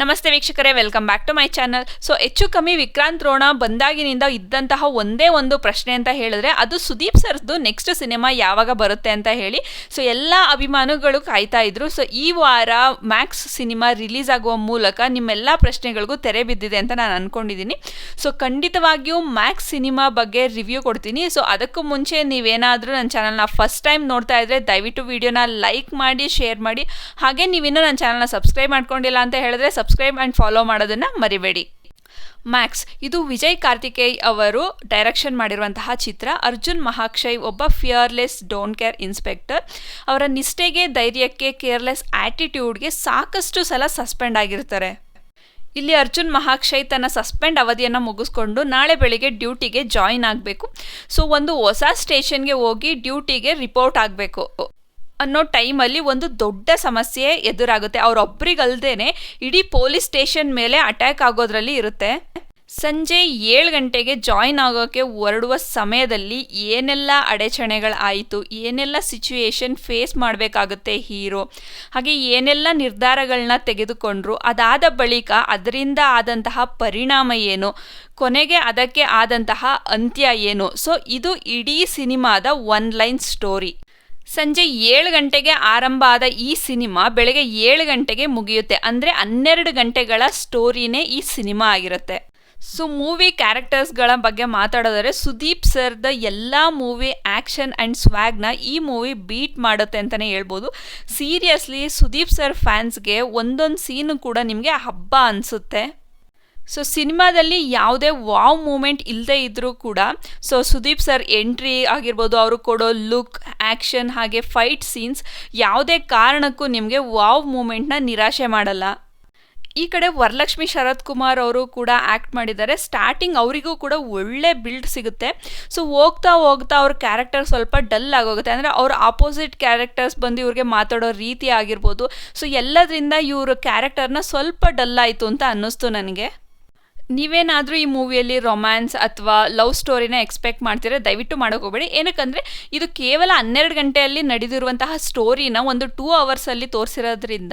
ನಮಸ್ತೆ ವೀಕ್ಷಕರೇ welcome back to my channel so ಹೆಚ್ಚು ಕಮ್ಮಿ ವಿಕ್ರಾಂತ್ ರೋಣ ಬಂದಾಗಿನಿಂದ ಇದ್ದಂತಹ ಒಂದೇ ಒಂದು ಪ್ರಶ್ನೆ ಅಂತ ಹೇಳಿದ್ರೆ, ಅದು ಸುದೀಪ್ ಸರ್ದು ನೆಕ್ಸ್ಟ್ ಸಿನಿಮಾ ಯಾವಾಗ ಬರುತ್ತೆ ಅಂತ ಹೇಳಿ. ಸೊ ಎಲ್ಲ ಅಭಿಮಾನಿಗಳು ಕಾಯ್ತಾ ಇದ್ರು. ಸೊ ಈ ವಾರ ಮ್ಯಾಕ್ಸ್ ಸಿನಿಮಾ ರಿಲೀಸ್ ಆಗುವ ಮೂಲಕ ನಿಮ್ಮೆಲ್ಲ ಪ್ರಶ್ನೆಗಳಿಗೂ ತೆರೆ ಬಿದ್ದಿದೆ ಅಂತ ನಾನು ಅನ್ಕೊಂಡಿದ್ದೀನಿ ಸೊ ಖಂಡಿತವಾಗಿಯೂ ಮ್ಯಾಕ್ಸ್ ಸಿನಿಮಾ ಬಗ್ಗೆ ರಿವ್ಯೂ ಕೊಡ್ತೀನಿ. ಸೊ ಅದಕ್ಕೂ ಮುಂಚೆ ನೀವೇನಾದರೂ ನನ್ನ ಚಾನಲ್ನ ಫಸ್ಟ್ ಟೈಮ್ ನೋಡ್ತಾ ಇದ್ರೆ, ದಯವಿಟ್ಟು ವಿಡಿಯೋನ ಲೈಕ್ ಮಾಡಿ ಶೇರ್ ಮಾಡಿ. ಹಾಗೆ ನೀವಿನ್ನೂ ನನ್ನ ಚಾನಲ್ನ ಸಬ್ಸ್ಕ್ರೈಬ್ ಮಾಡ್ಕೊಂಡಿಲ್ಲ ಅಂತ ಹೇಳಿದ್ರೆ ಸಬ್ಸ್ಕ್ರೈಬ್ ಆ್ಯಂಡ್ ಫಾಲೋ ಮಾಡೋದನ್ನು ಮರಿಬೇಡಿ. ಮ್ಯಾಕ್ಸ್ ಇದು ವಿಜಯ್ ಕಾರ್ತಿಕೇಯ್ ಅವರು ಡೈರೆಕ್ಷನ್ ಮಾಡಿರುವಂತಹ ಚಿತ್ರ. ಅರ್ಜುನ್ ಮಹಾಕ್ಷಯ್ ಒಬ್ಬ ಫಿಯರ್ಲೆಸ್ ಡೋಂಟ್ ಕೇರ್ ಇನ್ಸ್ಪೆಕ್ಟರ್ ಅವರ ನಿಷ್ಠೆಗೆ, ಧೈರ್ಯಕ್ಕೆ ಕೇರ್ಲೆಸ್ ಆ್ಯಟಿಟ್ಯೂಡ್ಗೆ ಸಾಕಷ್ಟು ಸಲ ಸಸ್ಪೆಂಡ್ ಆಗಿರ್ತಾರೆ. ಇಲ್ಲಿ ಅರ್ಜುನ್ ಮಹಾಕ್ಷಯ್ ತನ್ನ ಸಸ್ಪೆಂಡ್ ಅವಧಿಯನ್ನು ಮುಗಿಸ್ಕೊಂಡು ನಾಳೆ ಬೆಳಿಗ್ಗೆ ಡ್ಯೂಟಿಗೆ ಜಾಯಿನ್ ಆಗಬೇಕು. ಸೊ ಒಂದು ಹೊಸ ಸ್ಟೇಷನ್ಗೆ ಹೋಗಿ ಡ್ಯೂಟಿಗೆ ರಿಪೋರ್ಟ್ ಆಗಬೇಕು. ಅನ್ನೋ ಟೈಮಲ್ಲಿ ಒಂದು ದೊಡ್ಡ ಸಮಸ್ಯೆ ಎದುರಾಗುತ್ತೆ. ಅವರೊಬ್ಬರಿಗಲ್ದೇನೆ ಇಡೀ ಪೊಲೀಸ್ ಸ್ಟೇಷನ್ ಮೇಲೆ ಅಟ್ಯಾಕ್ ಆಗೋದ್ರಲ್ಲಿ ಇರುತ್ತೆ. ಸಂಜೆ ಏಳು ಗಂಟೆಗೆ ಜಾಯಿನ್ ಆಗೋಕ್ಕೆ ಹೊರಡುವ ಸಮಯದಲ್ಲಿ ಏನೆಲ್ಲ ಅಡೆಚಣೆಗಳು ಆಯಿತು, ಏನೆಲ್ಲ ಸಿಚುಯೇಷನ್ ಫೇಸ್ ಮಾಡಬೇಕಾಗುತ್ತೆ ಹೀರೋ, ಹಾಗೆ ಏನೆಲ್ಲ ನಿರ್ಧಾರಗಳನ್ನ ತೆಗೆದುಕೊಂಡ್ರು, ಅದಾದ ಬಳಿಕ ಅದರಿಂದ ಆದಂತಹ ಪರಿಣಾಮ ಏನು, ಕೊನೆಗೆ ಅದಕ್ಕೆ ಆದಂತಹ ಅಂತ್ಯ ಏನು. ಸೊ, ಇದು ಇಡೀ ಸಿನಿಮಾದ ಒನ್ ಲೈನ್ ಸ್ಟೋರಿ. ಸಂಜೆ ಏಳು ಗಂಟೆಗೆ ಆರಂಭ ಆದ ಈ ಸಿನಿಮಾ ಬೆಳಗ್ಗೆ ಏಳು ಗಂಟೆಗೆ ಮುಗಿಯುತ್ತೆ. ಅಂದರೆ ಹನ್ನೆರಡು ಗಂಟೆಗಳ ಸ್ಟೋರಿನೇ ಈ ಸಿನಿಮಾ ಆಗಿರುತ್ತೆ. ಸೊ, ಮೂವಿ ಕ್ಯಾರೆಕ್ಟರ್ಸ್ಗಳ ಬಗ್ಗೆ ಮಾತಾಡೋದಾದ್ರೆ ಸುದೀಪ್ ಸರ್ದ ಎಲ್ಲ ಮೂವಿ ಆ್ಯಕ್ಷನ್ ಆ್ಯಂಡ್ ಸ್ವ್ಯಾಗ್ನ ಈ ಮೂವಿ ಬೀಟ್ ಮಾಡುತ್ತೆ ಅಂತಲೇ ಹೇಳ್ಬೋದು. ಸೀರಿಯಸ್ಲಿ ಸುದೀಪ್ ಸರ್ ಫ್ಯಾನ್ಸ್ಗೆ ಒಂದೊಂದು ಸೀನು ಕೂಡ ನಿಮಗೆ ಹಬ್ಬ ಅನಿಸುತ್ತೆ. ಸೊ ಸಿನಿಮಾದಲ್ಲಿ ಯಾವುದೇ ವಾವ್ ಮೂಮೆಂಟ್ ಇಲ್ಲದೆ ಇದ್ದರೂ ಕೂಡ ಸೊ ಸುದೀಪ್ ಸರ್ ಎಂಟ್ರಿ ಆಗಿರ್ಬೋದು, ಅವರು ಕೊಡೋ ಲುಕ್ ಆ್ಯಕ್ಷನ್ ಹಾಗೆ ಫೈಟ್ ಸೀನ್ಸ್ ಯಾವುದೇ ಕಾರಣಕ್ಕೂ ನಿಮಗೆ ವಾವ್ ಮೂಮೆಂಟ್ನ ನಿರಾಶೆ ಮಾಡಲ್ಲ. ಈ ಕಡೆ ವರಲಕ್ಷ್ಮಿ ಶರತ್ ಕುಮಾರ್ ಅವರು ಕೂಡ ಆ್ಯಕ್ಟ್ ಮಾಡಿದ್ದಾರೆ. ಸ್ಟಾರ್ಟಿಂಗ್ ಅವರಿಗೂ ಕೂಡ ಒಳ್ಳೆ ಬಿಲ್ಡ್ ಸಿಗುತ್ತೆ. ಸೊ ಹೋಗ್ತಾ ಹೋಗ್ತಾ ಅವ್ರ ಕ್ಯಾರೆಕ್ಟರ್ ಸ್ವಲ್ಪ ಡಲ್ ಆಗೋಗುತ್ತೆ. ಅಂದರೆ ಅವ್ರ ಆಪೋಸಿಟ್ ಕ್ಯಾರೆಕ್ಟರ್ಸ್ ಬಂದು ಇವ್ರಿಗೆ ಮಾತಾಡೋ ರೀತಿ ಆಗಿರ್ಬೋದು. ಸೊ ಎಲ್ಲದರಿಂದ ಇವ್ರ ಕ್ಯಾರೆಕ್ಟರ್ನ ಸ್ವಲ್ಪ ಡಲ್ ಆಯಿತು ಅಂತ ಅನ್ನಿಸ್ತು ನನಗೆ. ನೀವೇನಾದರೂ ಈ ಮೂವಿಯಲ್ಲಿ ರೊಮ್ಯಾನ್ಸ್ ಅಥವಾ ಲವ್ ಸ್ಟೋರಿನ ಎಕ್ಸ್ಪೆಕ್ಟ್ ಮಾಡ್ತೀರಾ? ದಯವಿಟ್ಟು ಮಾಡೋಕೆ ಹೋಗಬೇಡಿ. ಏನಕ್ಕಂದರೆ, ಇದು ಕೇವಲ ಹನ್ನೆರಡು ಗಂಟೆಯಲ್ಲಿ ನಡೆದಿರುವಂತಹ ಸ್ಟೋರಿನ ಒಂದು ಟೂ ಅವರ್ಸಲ್ಲಿ ತೋರಿಸಿರೋದ್ರಿಂದ,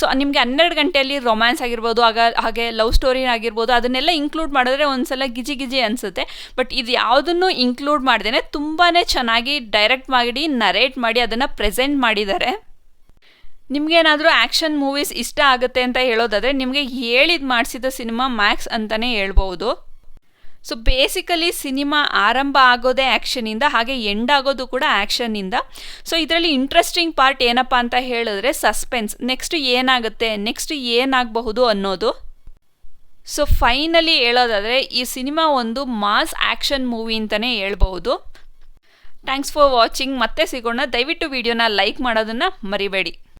ಸೊ ನಿಮಗೆ ಹನ್ನೆರಡು ಗಂಟೆಯಲ್ಲಿ ರೊಮ್ಯಾನ್ಸ್ ಆಗಿರ್ಬೋದು, ಆಗ ಹಾಗೆ ಲವ್ ಸ್ಟೋರಿ ಆಗಿರ್ಬೋದು, ಅದನ್ನೆಲ್ಲ ಇನ್ಕ್ಲೂಡ್ ಮಾಡಿದ್ರೆ ಒಂದ್ಸಲ ಗಿಜಿ ಗಿಜಿ ಅನಿಸುತ್ತೆ. ಬಟ್ ಇದು ಯಾವುದನ್ನು ಇನ್ಕ್ಲೂಡ್ ಮಾಡ್ದೇ ತುಂಬಾ ಚೆನ್ನಾಗಿ ಡೈರೆಕ್ಟ್ ಮಾಡಿ ನರೇಟ್ ಮಾಡಿ, ಅದನ್ನು ಪ್ರೆಸೆಂಟ್ ಮಾಡಿದ್ದಾರೆ. ನಿಮಗೇನಾದರೂ ಆ್ಯಕ್ಷನ್ ಮೂವೀಸ್ ಇಷ್ಟ ಆಗುತ್ತೆ ಅಂತ ಹೇಳೋದಾದರೆ ನಿಮಗೆ ಹೇಳಿದ ಮಾಡಿಸಿದ ಸಿನಿಮಾ ಮ್ಯಾಕ್ಸ್ ಅಂತಲೇ ಹೇಳ್ಬೋದು ಸೊ ಬೇಸಿಕಲಿ ಸಿನಿಮಾ ಆರಂಭ ಆಗೋದೇ ಆ್ಯಕ್ಷನಿಂದ ಹಾಗೆ ಎಂಡ್ ಆಗೋದು ಕೂಡ ಆ್ಯಕ್ಷನ್ನಿಂದ ಸೊ ಇದರಲ್ಲಿ ಇಂಟ್ರೆಸ್ಟಿಂಗ್ ಪಾರ್ಟ್ ಏನಪ್ಪ ಅಂತ ಹೇಳಿದ್ರೆ ಸಸ್ಪೆನ್ಸ್ ನೆಕ್ಸ್ಟ್ ಏನಾಗುತ್ತೆ ನೆಕ್ಸ್ಟ್ ಏನಾಗಬಹುದು ಅನ್ನೋದು. ಸೊ ಫೈನಲಿ ಹೇಳೋದಾದರೆ ಈ ಸಿನಿಮಾ ಒಂದು ಮಾಸ್ ಆ್ಯಕ್ಷನ್ ಮೂವಿ ಅಂತಲೇ ಹೇಳ್ಬೋದು ಥ್ಯಾಂಕ್ಸ್ ಫಾರ್ ವಾಚಿಂಗ್ ಮತ್ತೆ ಸಿಗೋಣ. ದಯವಿಟ್ಟು ವಿಡಿಯೋನ ಲೈಕ್ ಮಾಡೋದನ್ನು ಮರಿಬೇಡಿ.